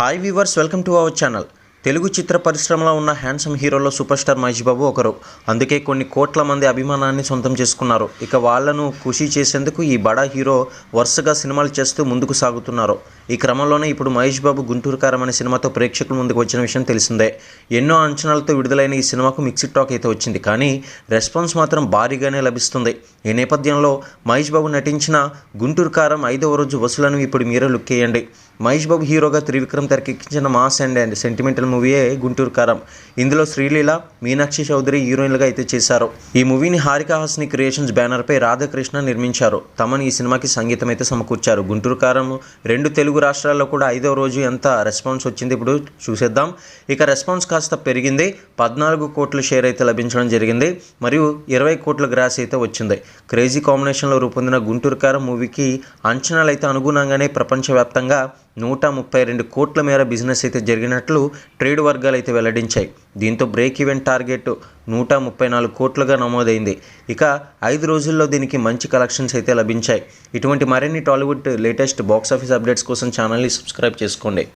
Hi viewers welcome to our channel Telugu చిత్ర పరిశ్రమలో ఉన్న handsome హీరోలో సూపర్ స్టార్ మహేష్ బాబు ఒకరు. అందుకే కొన్ని కోట్ల మంది అభిమానాన్ని సొంతం చేసుకున్నారు. ఇక వాళ్ళను ఖుషి చేసేందుకు ఈ బడా హీరో వరుసగా సినిమాలు చేస్తూ ముందుకు సాగుతున్నారు. ఈ క్రమంలోనే ఇప్పుడు మహేష్ బాబు గుంటూరు కారం అనే సినిమాతో ప్రేక్షకుల ముందుకు వచ్చిన విషయం తెలిసిందే. ఎన్నో అంచనాలతో విడుదలైన ఈ సినిమాకు మిక్స్డ్ టాక్ అయితే వచ్చింది. కానీ రెస్పాన్స్ మాత్రం భారీగానే లభిస్తుంది. ఈ నేపథ్యంలో మహేష్ బాబు నటించిన గుంటూరు కారం ఐదవ రోజు వసూలను ఇప్పుడు మీరే లుక్ వేయండి మహేష్ బాబు హీరోగా త్రివిక్రమ్ తెరకెక్కించిన మాస్ అండ్ అండ్ సెంటిమెంటల్ మూవీయే గుంటూరు కారం. ఇందులో శ్రీలీల మీనాక్షి చౌదరి హీరోయిన్లుగా అయితే చేశారు. ఈ మూవీని హారిక హాస్ని క్రియేషన్స్ బ్యానర్పై రాధాకృష్ణ నిర్మించారు. తమను ఈ సినిమాకి సంగీతం అయితే సమకూర్చారు. గుంటూరు కారం రెండు తెలుగు రాష్ట్రాల్లో కూడా ఐదో రోజు ఎంత రెస్పాన్స్ వచ్చింది ఇప్పుడు చూసేద్దాం. ఇక రెస్పాన్స్ కాస్త పెరిగింది. పద్నాలుగు కోట్ల షేర్ అయితే లభించడం జరిగింది. మరియు ఇరవై కోట్ల గ్రాస్ అయితే వచ్చింది. క్రేజీ కాంబినేషన్లో రూపొందిన గుంటూరు కారం మూవీకి అంచనాలు అయితే అనుగుణంగానే ప్రపంచవ్యాప్తంగా నూట ముప్పై రెండు కోట్ల మేర బిజినెస్ అయితే జరిగినట్లు ట్రేడ్ వర్గాలు అయితే వెల్లడించాయి. దీంతో బ్రేక్ ఈవెన్ టార్గెట్ నూట ముప్పై నాలుగు కోట్లుగా నమోదైంది. ఇక ఐదు రోజుల్లో దీనికి మంచి కలెక్షన్స్ అయితే లభించాయి. ఇటువంటి మరిన్ని Tollywood latest box office updates కోసం ఛానల్ని సబ్స్క్రైబ్ చేసుకోండి.